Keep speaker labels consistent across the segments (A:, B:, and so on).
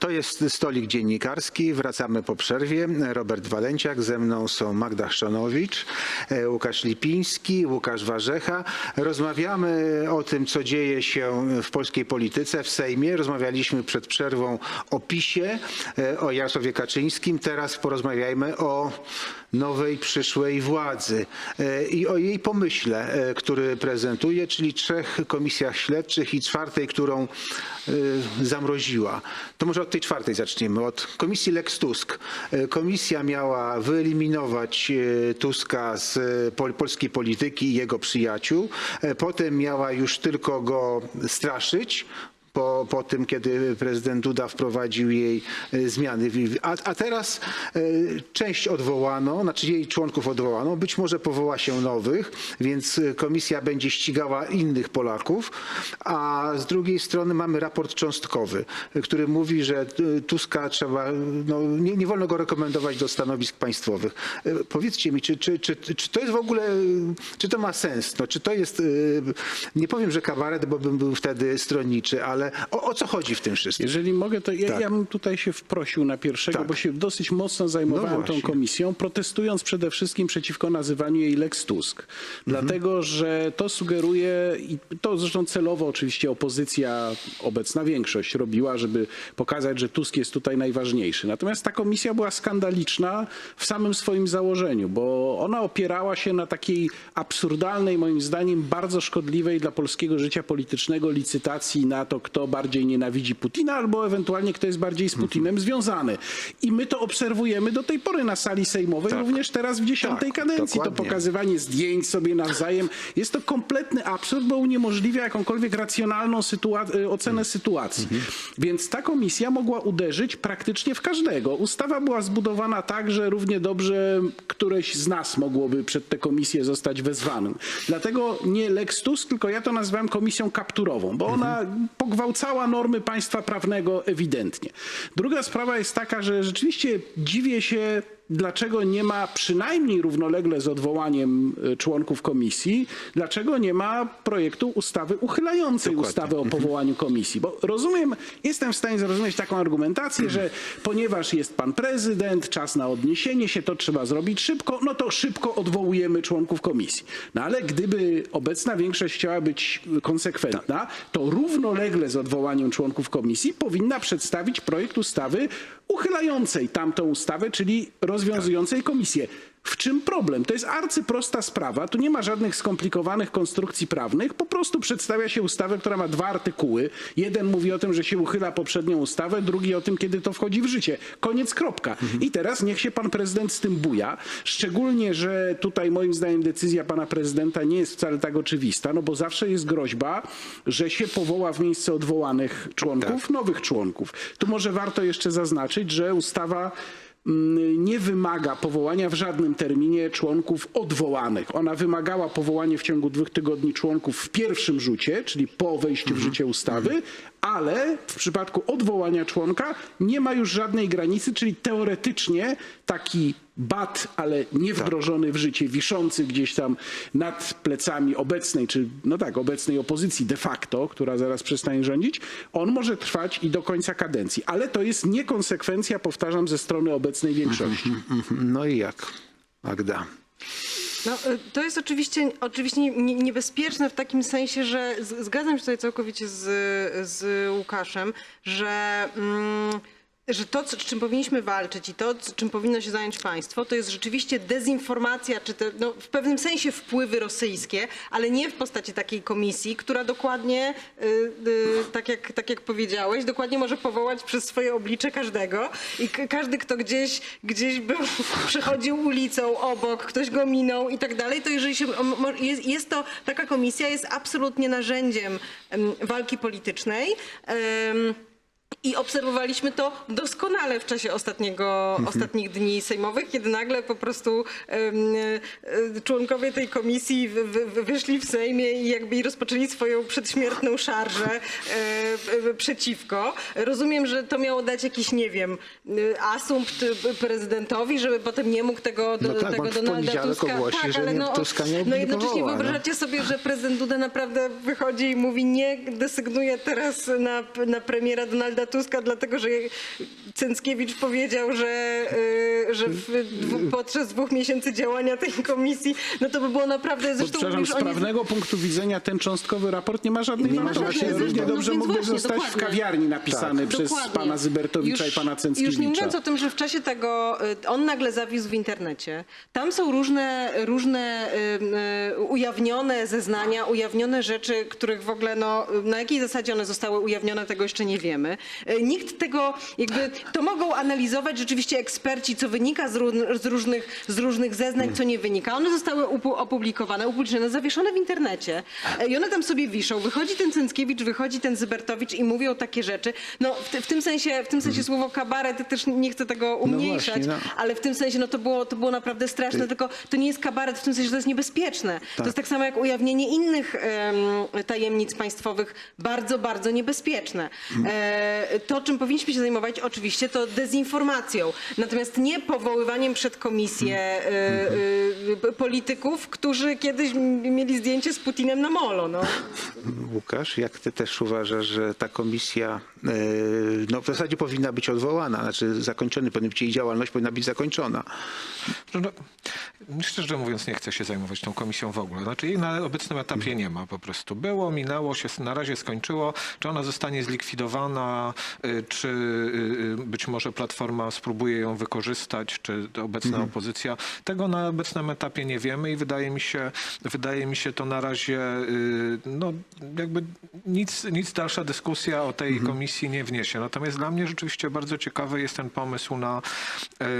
A: To jest stolik dziennikarski. Wracamy po przerwie. Robert Walenciak, ze mną są Magda Chrzanowicz, e, Łukasz Lipiński, Łukasz Warzecha. Rozmawiamy o tym, co dzieje się w polskiej polityce, w Sejmie. Rozmawialiśmy przed przerwą o PiSie, e, o Jarosławie Kaczyńskim. Teraz porozmawiajmy o nowej przyszłej władzy e, i o jej pomyśle, e, który prezentuje, czyli trzech komisjach śledczych i czwartej, którą e, zamroziła. To może od tej czwartej zaczniemy, od komisji Lex Tusk. Komisja miała wyeliminować Tuska z pol- polskiej polityki i jego przyjaciół. Potem miała już tylko go straszyć, po, po tym, kiedy prezydent Duda wprowadził jej e, zmiany. A, a teraz e, część odwołano, znaczy jej członków odwołano, być może powoła się nowych, więc e, komisja będzie ścigała innych Polaków, a z drugiej strony mamy raport cząstkowy, który mówi, że Tuska trzeba, no, nie, nie wolno go rekomendować do stanowisk państwowych. Powiedzcie mi, czy, czy, czy, czy to jest w ogóle, czy to ma sens? No, czy to jest, nie powiem, że kabaret, bo bym był wtedy stronniczy, ale o, o co chodzi w tym wszystkim?
B: Jeżeli mogę, to ja,
A: Tak.
B: ja bym tutaj się wprosił na pierwszego,
A: Tak.
B: bo się dosyć mocno zajmowałem
A: No
B: tą komisją, protestując przede wszystkim przeciwko nazywaniu jej Lex Tusk.
A: Mhm.
B: Dlatego, że to sugeruje, i to zresztą celowo oczywiście opozycja, obecna większość robiła, żeby pokazać, że Tusk jest tutaj najważniejszy. Natomiast ta komisja była skandaliczna w samym swoim założeniu, bo ona opierała się na takiej absurdalnej, moim zdaniem, bardzo szkodliwej dla polskiego życia politycznego licytacji na to, kto bardziej nienawidzi Putina, albo ewentualnie kto jest bardziej z Putinem związany. I my to obserwujemy do tej pory na sali sejmowej,
A: Tak.
B: również teraz w dziesiątej
A: Tak,
B: kadencji. To
A: dokładnie.
B: pokazywanie zdjęć sobie nawzajem jest to kompletny absurd, bo uniemożliwia jakąkolwiek racjonalną sytua- y, ocenę sytuacji. Więc ta komisja mogła uderzyć praktycznie w każdego. Ustawa była zbudowana tak, że równie dobrze któreś z nas mogłoby przed tę komisję zostać wezwanym. Dlatego nie Lex Tusk, tylko ja to nazywam komisją kapturową, bo ona pogwałcała normy państwa prawnego ewidentnie. Druga sprawa jest taka, że rzeczywiście dziwię się dlaczego nie ma przynajmniej równolegle z odwołaniem y, członków komisji, dlaczego nie ma projektu ustawy uchylającej
A: Dokładnie.
B: ustawę o powołaniu komisji. Bo rozumiem, jestem w stanie zrozumieć taką argumentację, że ponieważ jest pan prezydent, czas na odniesienie się, to trzeba zrobić szybko, no to szybko odwołujemy członków komisji. No ale gdyby obecna większość chciała być konsekwentna, to równolegle z odwołaniem członków komisji powinna przedstawić projekt ustawy uchylającej tamtą ustawę, czyli rozwiązującej komisję. W czym problem? To jest arcyprosta sprawa. Tu nie ma żadnych skomplikowanych konstrukcji prawnych. Po prostu przedstawia się ustawę, która ma dwa artykuły. Jeden mówi o tym, że się uchyla poprzednią ustawę, drugi o tym, kiedy to wchodzi w życie. Koniec, kropka. I teraz niech się pan prezydent z tym buja. Szczególnie, że tutaj moim zdaniem decyzja pana prezydenta nie jest wcale tak oczywista, no bo zawsze jest groźba, że się powoła w miejsce odwołanych członków nowych członków. Tu może warto jeszcze zaznaczyć, że ustawa nie wymaga powołania w żadnym terminie członków odwołanych. Ona wymagała powołania w ciągu dwóch tygodni członków w pierwszym rzucie, czyli po wejściu w życie ustawy, ale w przypadku odwołania członka nie ma już żadnej granicy, czyli teoretycznie taki bat, ale nie wdrożony w życie, wiszący gdzieś tam nad plecami obecnej, czy no tak, obecnej opozycji de facto, która zaraz przestanie rządzić, on może trwać i do końca kadencji. Ale to jest niekonsekwencja, powtarzam, ze strony obecnej większości.
A: Mhm. No i jak, Magda?
C: No, y, to jest oczywiście, oczywiście nie- nie- niebezpieczne w takim sensie, że zgadzam się tutaj całkowicie z, z Łukaszem, że, mm, że to, z czym powinniśmy walczyć i to, czym powinno się zająć państwo, to jest rzeczywiście dezinformacja, czy te, no, w pewnym sensie wpływy rosyjskie, ale nie w postaci takiej komisji, która dokładnie, y, y, tak, jak, tak jak powiedziałeś, dokładnie może powołać przez swoje oblicze każdego i każdy, kto gdzieś, gdzieś był, przechodził ulicą obok, ktoś go minął i tak dalej, to jeżeli się, jest, jest to, taka komisja jest absolutnie narzędziem em, walki politycznej. Em, i obserwowaliśmy to doskonale w czasie ostatniego, ostatnich dni sejmowych, kiedy nagle po prostu e, członkowie tej komisji wy, wy, wyszli w Sejmie i jakby rozpoczęli swoją przedśmiertną szarżę e, przeciwko. Rozumiem, że to miało dać jakiś, nie wiem, e, asumpt prezydentowi, żeby potem nie mógł tego,
A: No tak,
C: tego
A: on w
C: Donalda Tuska...
A: ogłosi, że
C: ale
A: nie-
C: no,
A: Tuska nie
C: no jednocześnie
A: powoła, no.
C: wyobrażacie sobie, że prezydent Duda naprawdę wychodzi i mówi nie desygnuje teraz na, na premiera Donalda Tuska, dlatego że Cęckiewicz powiedział, że, y, że w, dwu, podczas dwóch miesięcy działania tej komisji, no to by było naprawdę... Zresztą
B: przepraszam,
C: mówisz,
B: z
C: oni-
B: prawnego punktu widzenia ten cząstkowy raport nie ma żadnej
C: Nie ma
B: wartości.
C: żadnej,
B: Równie
C: zresztą, no
B: dobrze
C: więc
B: mógłby
C: właśnie,
B: zostać w
C: dokładnie.
B: kawiarni napisany przez
C: Dokładnie.
B: pana Zybertowicza
C: Już-
B: i pana
C: Już
B: Cęckiewicza.
C: nie mówiąc o tym, że w czasie tego y, on nagle zawisł w internecie. Tam są różne, różne y, y, ujawnione zeznania, ujawnione rzeczy, których w ogóle no, na jakiej zasadzie one zostały ujawnione, tego jeszcze nie wiemy. Y, Nikt tego, jakby to mogą analizować rzeczywiście eksperci, co wynika z, ró- z, różnych, z różnych zeznań, co nie wynika. One zostały upu- opublikowane, upublicznione, zawieszone w internecie Y, i one tam sobie wiszą. Wychodzi ten Cęckiewicz, wychodzi ten Zybertowicz i mówią takie rzeczy. No w, w tym sensie, w tym sensie słowo kabaret też nie chcę tego umniejszać,
A: właśnie, no.
C: ale w tym sensie no to było, to było naprawdę straszne, tylko to nie jest kabaret w tym sensie, że to jest niebezpieczne. To jest tak samo jak ujawnienie innych em, tajemnic państwowych, bardzo, bardzo niebezpieczne. E, to, czym powinniśmy się zajmować oczywiście, to dezinformacją. Natomiast nie powoływaniem przed komisję e, e, polityków, którzy kiedyś mieli zdjęcie z Putinem na molo. No.
A: Łukasz, jak ty też uważasz, że ta komisja e, no, w zasadzie powinna być odwołana, znaczy zakończony, powinna być jej działalność powinna być zakończona.
D: No, no, szczerze mówiąc, nie chcę się zajmować tą komisją w ogóle. Znaczy jej na obecnym etapie nie ma po prostu. Było, minęło się, na razie skończyło. Czy ona zostanie zlikwidowana, y, czy y, y, być może Platforma spróbuje ją wykorzystać, czy obecna opozycja. Tego na obecnym etapie nie wiemy i wydaje mi się, wydaje mi się to na razie, no jakby nic, nic dalsza dyskusja o tej komisji nie wniesie. Natomiast dla mnie rzeczywiście bardzo ciekawy jest ten pomysł na,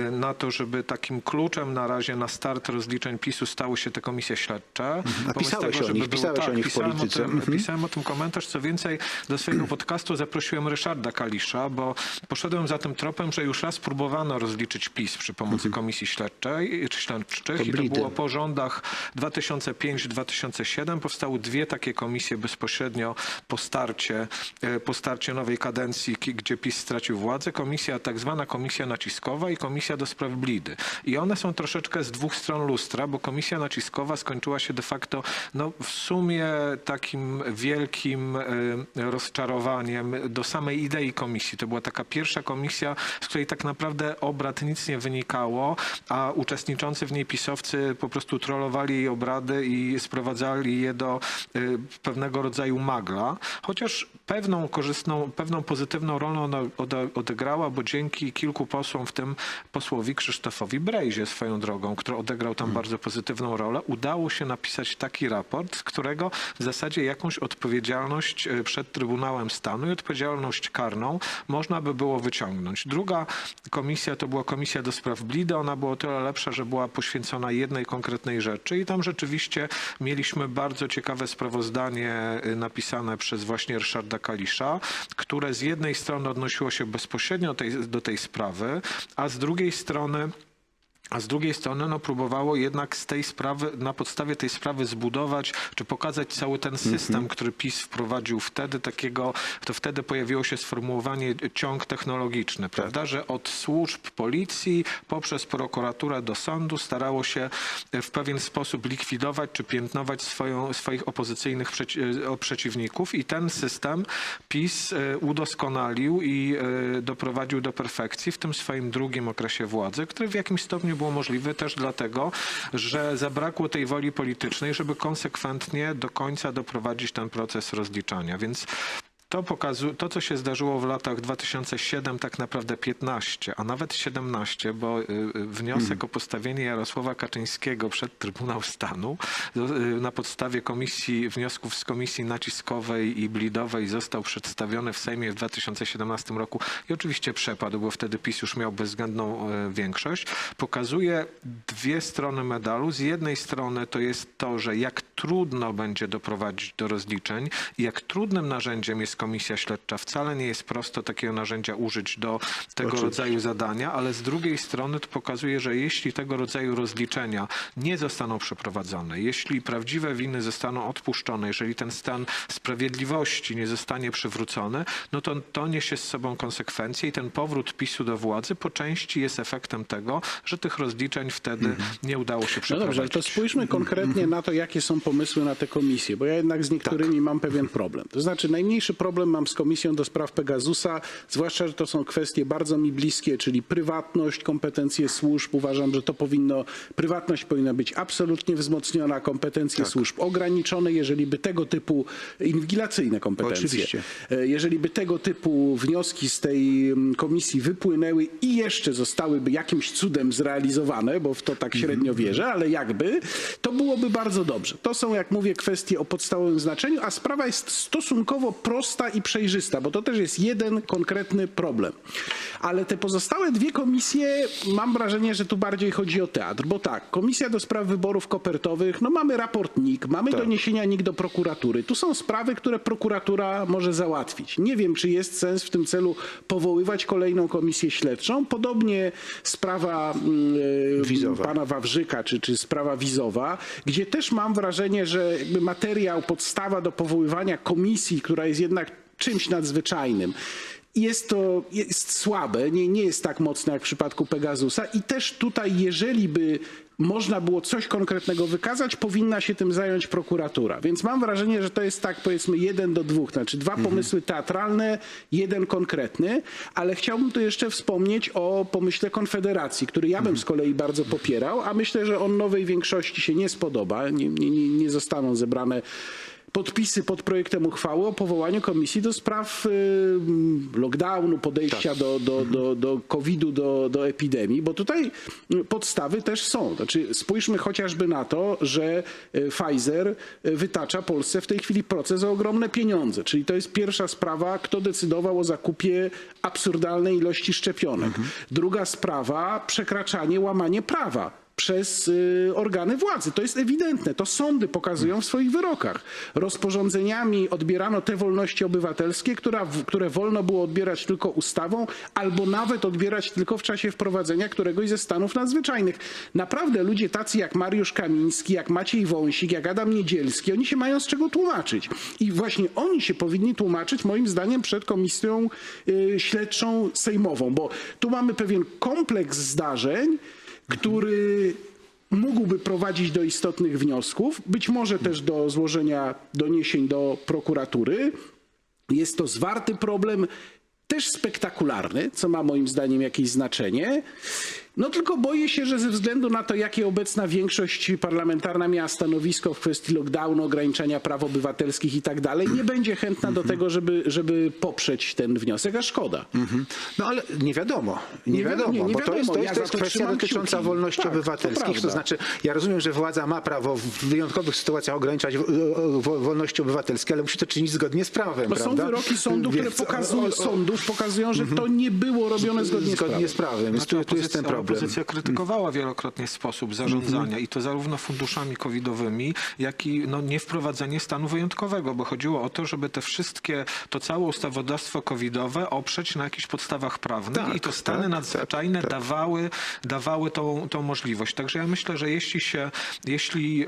D: y, na to, żeby takim kluczem na razie na start rozliczeń PiSu stały się te komisje śledcze.
A: A pisałeś o nich, pisałeś o nich w Polityce.
D: O tym,
A: Mhm.
D: Pisałem o tym komentarz. Co więcej, do swojego podcastu zaprosiłem Ryszarda Kalisza, bo poszedłem za tym tropem, że już raz próbowano rozliczyć PiS przy pomocy komisji śledczej, czy śledczych i to było po rządach 2005-2007. Powstały dwie takie komisje bezpośrednio po starcie, e, po starcie nowej kadencji, gdzie PiS stracił władzę. Komisja, tak zwana komisja naciskowa i komisja do spraw Blidy. I one są troszeczkę z dwóch stron lustra, bo komisja naciskowa skończyła się de facto no, w sumie takim wielkim e, rozczarowaniem do samej idei komisji. To była taka pierwsza komisja, z której tak naprawdę obrad nic nie wynikało, a uczestniczący w niej pisowcy po prostu trollowali jej obrady i sprowadzali je do e, pewnego rodzaju magla. Chociaż pewną korzystną, pewną pozytywną rolę ona ode- odegrała, bo dzięki kilku posłom, w tym posłowi Krzysztofowi Brejzie swoją drogą, który odegrał tam bardzo pozytywną rolę, udało się napisać taki raport, z którego w zasadzie jakąś odpowiedzialność e, przed Trybunałem Stanu i odpowiedzialność karną można by było wyciągnąć. Druga komisja to była komisja do spraw Blidy. Ona była o tyle lepsza, że była poświęcona jednej konkretnej rzeczy i tam rzeczywiście mieliśmy bardzo ciekawe sprawozdanie y, napisane przez właśnie Ryszarda Kalisza, które z jednej strony odnosiło się bezpośrednio tej, do tej sprawy, a z drugiej strony a z drugiej strony no, próbowało jednak z tej sprawy, na podstawie tej sprawy zbudować, czy pokazać cały ten system, który PiS wprowadził wtedy, takiego, to wtedy pojawiło się sformułowanie ciąg technologiczny, prawda, że od służb policji poprzez prokuraturę do sądu starało się w pewien sposób likwidować czy piętnować swoją, swoich opozycyjnych przeci e, przeciwników i ten system PiS e, udoskonalił i e, doprowadził do perfekcji w tym swoim drugim okresie władzy, który w jakimś stopniu było możliwe też dlatego, że zabrakło tej woli politycznej, żeby konsekwentnie do końca doprowadzić ten proces rozliczania. Więc to, pokazu- to, co się zdarzyło w latach 2007, tak naprawdę 15, a nawet 17, bo y, y, wniosek o postawienie Jarosława Kaczyńskiego przed Trybunał Stanu y, na podstawie komisji, wniosków z komisji naciskowej i blidowej został przedstawiony w Sejmie w 2017 roku i oczywiście przepadł, bo wtedy PiS już miał bezwzględną y, większość. Pokazuje dwie strony medalu. Z jednej strony to jest to, że jak trudno będzie doprowadzić do rozliczeń jak trudnym narzędziem jest komisja śledcza. Wcale nie jest prosto takiego narzędzia użyć do tego
A: Oczywiście.
D: rodzaju zadania, ale z drugiej strony to pokazuje, że jeśli tego rodzaju rozliczenia nie zostaną przeprowadzone, jeśli prawdziwe winy zostaną odpuszczone, jeżeli ten stan sprawiedliwości nie zostanie przywrócony, no to to niesie z sobą konsekwencje i ten powrót PiSu do władzy po części jest efektem tego, że tych rozliczeń wtedy nie udało się
B: No
D: przeprowadzić.
B: dobrze, ale to spójrzmy konkretnie na to, jakie są pomysły na te komisje, bo ja jednak z niektórymi mam pewien problem. To znaczy, najmniejszy problem problem mam z Komisją do spraw Pegasusa, zwłaszcza, że to są kwestie bardzo mi bliskie, czyli prywatność, kompetencje służb. Uważam, że to powinno, prywatność powinna być absolutnie wzmocniona, kompetencje służb ograniczone, jeżeli by tego typu inwigilacyjne kompetencje.
A: Oczywiście.
B: E, Jeżeli by tego typu wnioski z tej mm, komisji wypłynęły i jeszcze zostałyby jakimś cudem zrealizowane, bo w to tak średnio wierzę, ale jakby, to byłoby bardzo dobrze. To są, jak mówię, kwestie o podstawowym znaczeniu, a sprawa jest stosunkowo prosta i przejrzysta, bo to też jest jeden konkretny problem. Ale te pozostałe dwie komisje, mam wrażenie, że tu bardziej chodzi o teatr, bo tak, Komisja do Spraw Wyborów Kopertowych, no mamy raport NIK, mamy doniesienia NIK do prokuratury. Tu są sprawy, które prokuratura może załatwić. Nie wiem, czy jest sens w tym celu powoływać kolejną komisję śledczą. Podobnie sprawa
A: Wizowa.
B: pana Wawrzyka, czy, czy sprawa wizowa, gdzie też mam wrażenie, że materiał, podstawa do powoływania komisji, która jest jednak czymś nadzwyczajnym, jest to jest słabe, nie, nie jest tak mocne jak w przypadku Pegasusa i też tutaj, jeżeli by można było coś konkretnego wykazać, powinna się tym zająć prokuratura. Więc mam wrażenie, że to jest tak powiedzmy jeden do dwóch, znaczy dwa pomysły teatralne, jeden konkretny, ale chciałbym tu jeszcze wspomnieć o pomyśle Konfederacji, który ja bym z kolei bardzo popierał, a myślę, że on nowej większości się nie spodoba, nie, nie, nie zostaną zebrane podpisy pod projektem uchwały o powołaniu komisji do spraw y, lockdownu, podejścia do, do, do, do COVID-u, do, do epidemii, bo tutaj y, podstawy też są. Znaczy, spójrzmy chociażby na to, że y, Pfizer wytacza Polsce w tej chwili proces o ogromne pieniądze. Czyli to jest pierwsza sprawa, kto decydował o zakupie absurdalnej ilości szczepionek. Druga sprawa, przekraczanie, łamanie prawa przez y, organy władzy. To jest ewidentne. To sądy pokazują w swoich wyrokach. Rozporządzeniami odbierano te wolności obywatelskie, która, które wolno było odbierać tylko ustawą, albo nawet odbierać tylko w czasie wprowadzenia któregoś ze stanów nadzwyczajnych. Naprawdę ludzie tacy jak Mariusz Kamiński, jak Maciej Wąsik, jak Adam Niedzielski, oni się mają z czego tłumaczyć. I właśnie oni się powinni tłumaczyć, moim zdaniem, przed komisją y, śledczą sejmową, bo tu mamy pewien kompleks zdarzeń, który mógłby prowadzić do istotnych wniosków, być może też do złożenia doniesień do prokuratury. Jest to zwarty problem, też spektakularny, co ma moim zdaniem jakieś znaczenie. No tylko boję się, że ze względu na to, jakie obecna większość parlamentarna miała stanowisko w kwestii lockdownu, ograniczenia praw obywatelskich i tak dalej, nie będzie chętna do tego, żeby, żeby poprzeć ten wniosek, a szkoda.
A: No ale nie wiadomo, nie,
B: Nie wi-
A: wiadomo,
B: nie, nie
A: bo to jest,
B: wiadomo.
A: to
B: Ja
A: jest,
B: za
A: to jest
B: to
A: kwestia
B: trzymam
A: dotycząca
B: kciuki.
A: wolności
B: Tak, to
A: obywatelskich. To,
B: prawda.
A: znaczy, ja rozumiem, że władza ma prawo w wyjątkowych sytuacjach ograniczać wo- wo- wolności obywatelskie, ale musi to czynić zgodnie z prawem,
B: Bo są
A: prawda?
B: wyroki sądu, które
A: Więc-
B: pokazują,
A: o- o-
B: sądów pokazują, że to nie było robione zgodnie z prawem.
A: zgodnie z prawem, więc
D: Znaczy,
A: tu, tu jest ten problem.
D: Opozycja krytykowała wielokrotnie sposób zarządzania i to zarówno funduszami covidowymi, jak i no, niewprowadzenie stanu wyjątkowego, bo chodziło o to, żeby te wszystkie, to całe ustawodawstwo covidowe oprzeć na jakichś podstawach prawnych
A: Tak,
D: i to stany
A: tak,
D: nadzwyczajne
A: tak, tak.
D: dawały, dawały tą, tą możliwość. Także ja myślę, że jeśli się, jeśli yy,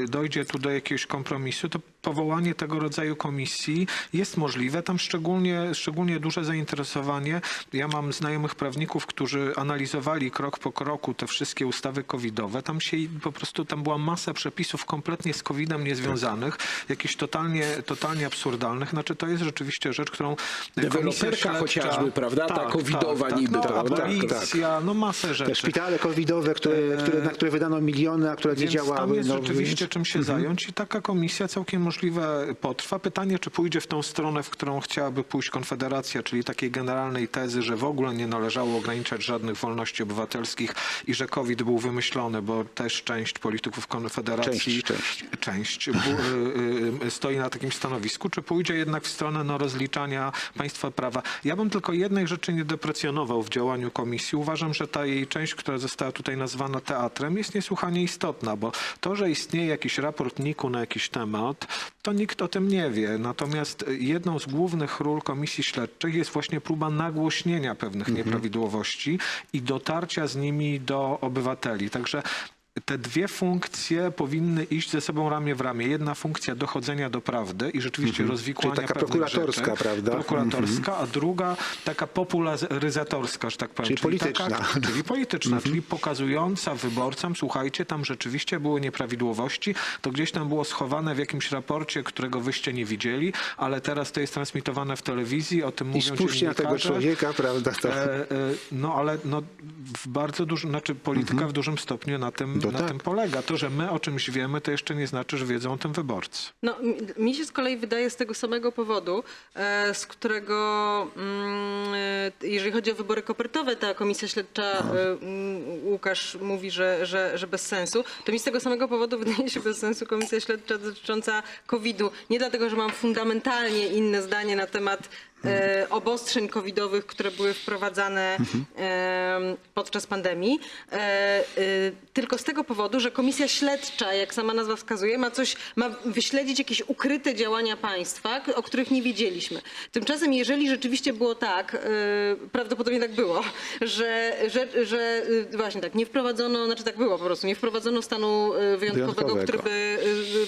D: yy, dojdzie tu do jakiegoś kompromisu, to powołanie tego rodzaju komisji jest możliwe. Tam szczególnie, szczególnie duże zainteresowanie. Ja mam znajomych prawników, którzy analizowali krok po kroku te wszystkie ustawy covidowe. Tam się po prostu, tam była masa przepisów kompletnie z covidem niezwiązanych, jakieś totalnie, totalnie absurdalnych. Znaczy to jest rzeczywiście rzecz, którą
B: Deweloperka chociażby, prawda? Ta covidowa niby,
D: no,
B: prawda?
D: Abolicja, no masę
A: Te
D: rzeczy.
A: szpitale covidowe, które, które, na które wydano miliony, a które nie
D: Więc
A: działały.
D: tam jest
A: no,
D: rzeczywiście
A: więc-
D: czym się zająć i taka komisja całkiem możliwe potrwa. Pytanie, czy pójdzie w tą stronę, w którą chciałaby pójść Konfederacja, czyli takiej generalnej tezy, że w ogóle nie należało ograniczać żadnych wolności obywatelskich i że COVID był wymyślony, bo też część polityków Konfederacji
A: Część, część.
D: część bu- y, y, stoi na takim stanowisku, czy pójdzie jednak w stronę no, rozliczania państwa prawa. Ja bym tylko jednej rzeczy nie deprecjonował w działaniu komisji. Uważam, że ta jej część, która została tutaj nazwana teatrem, jest niesłychanie istotna, bo to, że istnieje jakiś raport NIK-u na jakiś temat, to nikt o tym nie wie. Natomiast jedną z głównych ról komisji śledczych jest właśnie próba nagłośnienia pewnych nieprawidłowości i dotarcia z nimi do obywateli. Także te dwie funkcje powinny iść ze sobą ramię w ramię. Jedna funkcja dochodzenia do prawdy i rzeczywiście rozwikłania
A: Mhm. Czyli taka prokuratorska,
D: rzeczy,
A: prawda? Mhm.
D: Prokuratorska, a druga taka popularyzatorska, że tak powiem.
A: Czyli polityczna. Mhm.
D: Taka, czyli polityczna, czyli pokazująca wyborcom, słuchajcie, tam rzeczywiście były nieprawidłowości, to gdzieś tam było schowane w jakimś raporcie, którego wyście nie widzieli, ale teraz to jest transmitowane w telewizji, o tym
A: I
D: mówią
A: na tego
D: dziennikarze.
A: człowieka, prawda?
D: E, e, No ale no, w bardzo dużym, znaczy polityka w dużym stopniu na tym,
A: No
D: na
A: tak.
D: tym polega. To, że my o czymś wiemy, to jeszcze nie znaczy, że wiedzą o tym wyborcy.
C: No, mi- mi się z kolei wydaje z tego samego powodu, e, z którego, mm, e, jeżeli chodzi o wybory kopertowe, ta komisja śledcza, e, mm, Łukasz mówi, że, że, że bez sensu, to mi z tego samego powodu wydaje się bez sensu komisja śledcza dotycząca COVID-u. Nie dlatego, że mam fundamentalnie inne zdanie na temat e, obostrzeń covidowych, które były wprowadzane e, podczas pandemii, e, e, tylko z tego powodu, że komisja śledcza, jak sama nazwa wskazuje, ma coś, ma wyśledzić jakieś ukryte działania państwa, o których nie wiedzieliśmy. Tymczasem, jeżeli rzeczywiście było tak, e, prawdopodobnie tak było, że, że, że e, właśnie tak, nie wprowadzono, znaczy tak było po prostu, nie wprowadzono stanu e, wyjątkowego, który by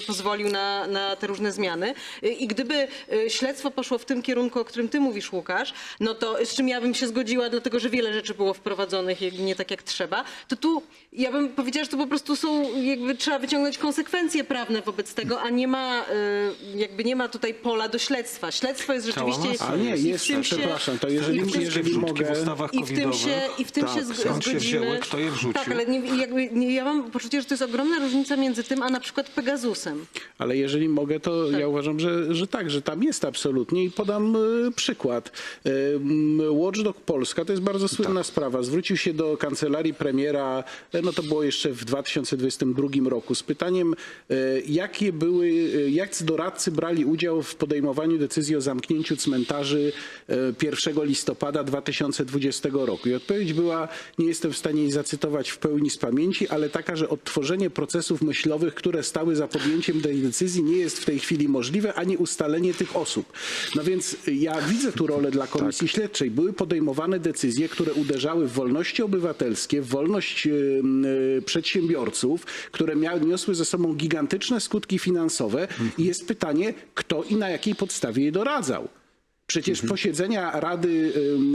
C: pozwolił na, na te różne zmiany. I gdyby śledztwo poszło w tym kierunku, o którym ty mówisz, Łukasz, no to z czym ja bym się zgodziła, dlatego że wiele rzeczy było wprowadzonych nie tak jak trzeba, to tu ja bym powiedziała, że to po prostu są, jakby trzeba wyciągnąć konsekwencje prawne wobec tego, a nie ma, y, jakby nie ma tutaj pola do śledztwa. Śledztwo jest rzeczywiście...
B: A nie,
C: tym się-
B: przepraszam, to jeżeli,
C: w tym-
B: jeżeli mogę...
D: w ustawach
C: i w tym się, i w tym
A: Tak,
C: się zg-
D: skąd się
C: zgodzimy.
D: wzięły, kto je wrzucił?
C: Tak, ale nie, jakby, nie, ja mam poczucie, że to jest ogromna różnica między tym, a na przykład Pegasusem.
B: Ale jeżeli mogę, to ja uważam, że, że tak, że tam jest absolutnie i podam e, przykład. Watchdog Polska to jest bardzo słynna sprawa. Zwrócił się do kancelarii premiera, e, no to było jeszcze w 2022 roku, z pytaniem, e, jakie były, e, jak doradcy brali udział w podejmowaniu decyzji o zamknięciu cmentarzy e, 1 listopada 2020 roku. I odpowiedź była, nie jestem w stanie jej zacytować w pełni z pamięci, ale taka, że odtworzenie procesów myślowych, które stały za podjęciem tej decyzji nie jest w tej chwili możliwe, ani ustalenie tych osób. No więc ja widzę tu rolę dla Komisji Śledczej. Były podejmowane decyzje, które uderzały w wolności obywatelskie, w wolność e, przedsiębiorców, które miały, niosły ze sobą gigantyczne skutki finansowe i jest pytanie, kto i na jakiej podstawie je doradzał. Przecież posiedzenia Rady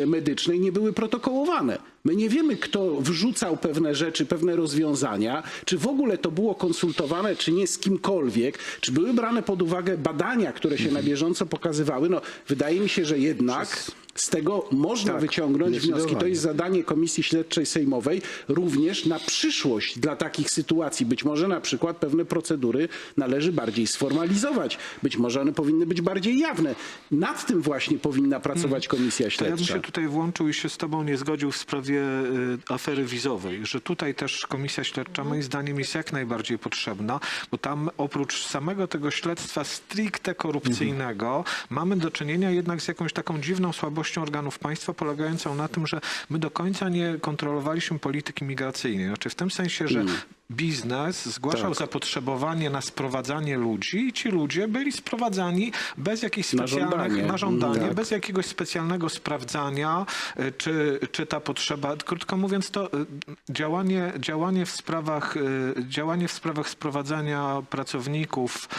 B: Medycznej nie były protokołowane. My nie wiemy, kto wrzucał pewne rzeczy, pewne rozwiązania, czy w ogóle to było konsultowane, czy nie z kimkolwiek, czy były brane pod uwagę badania, które się na bieżąco pokazywały. No, wydaje mi się, że jednak z tego można
A: Tak,
B: wyciągnąć wnioski. To jest zadanie Komisji Śledczej Sejmowej również na przyszłość dla takich sytuacji. Być może na przykład pewne procedury należy bardziej sformalizować. Być może one powinny być bardziej jawne. Nad tym właśnie powinna pracować Komisja
D: To ja bym
B: Śledcza.
D: się tutaj włączył i się z tobą nie zgodził w sprawie y, afery wizowej, że tutaj też komisja śledcza moim zdaniem jest jak najbardziej potrzebna, bo tam oprócz samego tego śledztwa stricte korupcyjnego mamy do czynienia jednak z jakąś taką dziwną słabością organów państwa polegającą na tym, że my do końca nie kontrolowaliśmy polityki migracyjnej. Znaczy w tym sensie, że biznes zgłaszał zapotrzebowanie na sprowadzanie ludzi i ci ludzie byli sprowadzani bez jakichś
B: Na
D: specjalnych,
B: żądanie.
D: na żądanie,
B: Tak.
D: bez jakiegoś specjalnego sprawdzania, y, czy, czy ta potrzeba, krótko mówiąc, to y, działanie, działanie, w sprawach, y, działanie w sprawach sprowadzania pracowników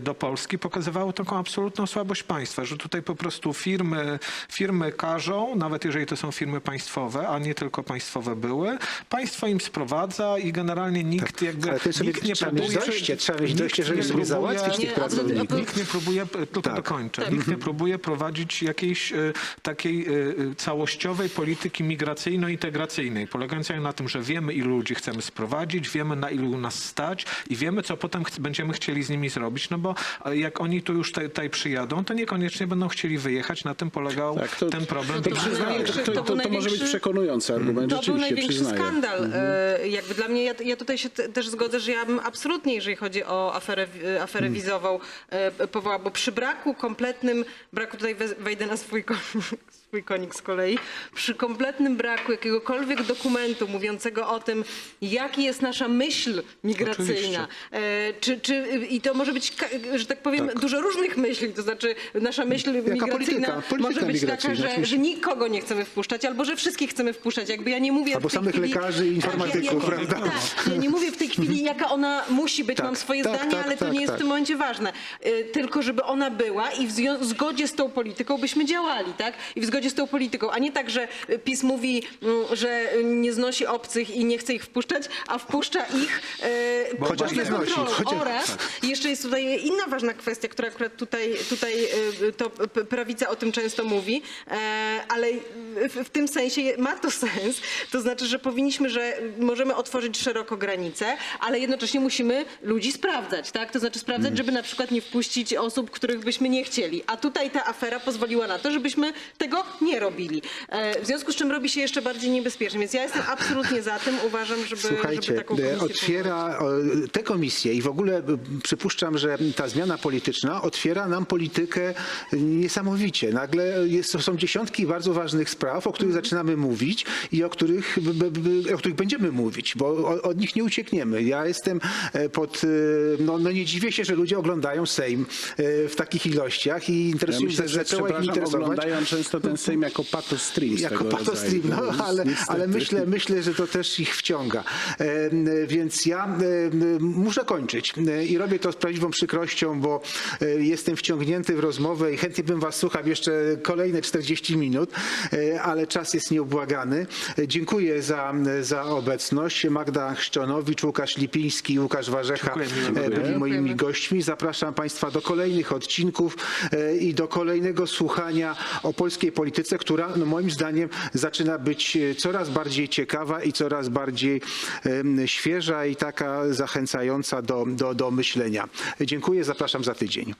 D: do Polski pokazywało taką absolutną słabość państwa, że tutaj po prostu firmy, firmy każą, nawet jeżeli to są firmy państwowe, a nie tylko państwowe były, państwo im sprowadza i generalnie nikt jakby
A: Tak. Ale sobie
D: nikt nie
A: trzeba mieć
D: próbuje...
A: dojście, trzeba mieć
D: nikt
A: dojście, żeby
D: nie
A: sobie
D: próbuje-
A: załatwić tych pracowników.
D: Nikt nie próbuje, tylko
A: Tak.
D: dokończę, nikt nie próbuje prowadzić jakiejś e, takiej e, e, całościowej polityki migracyjno-integracyjnej, polegającej na tym, że wiemy, ilu ludzi chcemy sprowadzić, wiemy, na ilu nas stać i wiemy, co potem ch- będziemy chcieli z nimi zrobić, no bo e, jak oni tu już tutaj, tutaj przyjadą, to niekoniecznie będą chcieli wyjechać, na tym polegał
B: Tak, to-
D: ten problem.
B: To
C: To
B: przyznaję, to, to,
C: to
B: to,
C: był
B: to może być
C: największy-
B: przekonujący argument,
C: To był największy
B: przyznaję.
C: skandal.
B: Mhm.
C: E, Jakby dla mnie, ja, ja tutaj się te, też zgodzę, że ja bym absolutnie, jeżeli chodzi o aferę, wi- aferę
B: Mhm.
C: wizową, e, powołała, bo przy braku kompletnym, braku tutaj we- wejdę na swój, twój konik z kolei, przy kompletnym braku jakiegokolwiek dokumentu mówiącego o tym, jaki jest nasza myśl migracyjna. E, czy, czy, I to może być, że tak powiem, dużo różnych myśli. To znaczy nasza myśl migracyjna
A: polityka, polityka
C: może być taka, że, że nikogo nie chcemy wpuszczać, albo że wszystkich chcemy wpuszczać. Jakby ja nie mówię
A: Albo samych
C: chwili,
A: lekarzy i informatyków,
C: ja, ja,
A: prawda?
C: Tak, ja nie mówię w tej chwili, jaka ona musi być,
A: Tak,
C: mam swoje
A: tak,
C: zdanie,
A: tak,
C: ale to
A: tak,
C: nie jest
A: tak.
C: w tym momencie ważne. Y, Tylko żeby ona była i w zgodzie z tą polityką byśmy działali, tak? I w zgodzie z tą polityką, a nie tak, że PiS mówi, mm, że nie znosi obcych i nie chce ich wpuszczać, a wpuszcza ich y,
A: Bo chociaż nie znosi,
C: kontrolą.
A: chociaż-
C: Oraz jeszcze jest tutaj inna ważna kwestia, która akurat tutaj, tutaj y, to p- prawica o tym często mówi, e, ale w, w tym sensie ma to sens. To znaczy, że powinniśmy, że możemy otworzyć szeroko granice, ale jednocześnie musimy ludzi sprawdzać, tak? To znaczy sprawdzać, żeby na przykład nie wpuścić osób, których byśmy nie chcieli. A tutaj ta afera pozwoliła na to, żebyśmy tego nie robili. E, w związku z czym robi się jeszcze bardziej niebezpiecznie. Więc ja jestem absolutnie za tym. Uważam, żeby,
A: Słuchajcie,
C: żeby taką komisję
A: e, otwiera e, te komisje i w ogóle e, przypuszczam, że ta zmiana polityczna otwiera nam politykę niesamowicie. Nagle jest, są dziesiątki bardzo ważnych spraw, o których
C: Mhm.
A: zaczynamy mówić i o których, o których będziemy mówić, bo od nich nie uciekniemy. Ja jestem pod, no, no nie dziwię się, że ludzie oglądają Sejm w takich ilościach i
B: Ja
A: interesują
B: myślę,
A: się,
B: że
A: zaczęła ich interesować.
B: oglądają często ten Sejm jako pato stream
A: Jako patostream, no,
B: No,
A: ale, ale myślę, myślę, że to też ich wciąga. Więc ja muszę kończyć i robię to z prawdziwą przykrością, bo jestem wciągnięty w rozmowę i chętnie bym was słuchał jeszcze kolejne 40 minut, ale czas jest nieubłagany. Dziękuję za, za obecność. Magda Chrzczonowicz, Łukasz Lipiński i Łukasz Warzecha
D: Dziękuję,
A: byli moimi gośćmi. Zapraszam Państwa do kolejnych odcinków i do kolejnego słuchania o polskiej polityce, która no moim zdaniem zaczyna być e, coraz bardziej ciekawa i coraz bardziej świeża i taka zachęcająca do, do, do myślenia. Dziękuję, zapraszam za tydzień.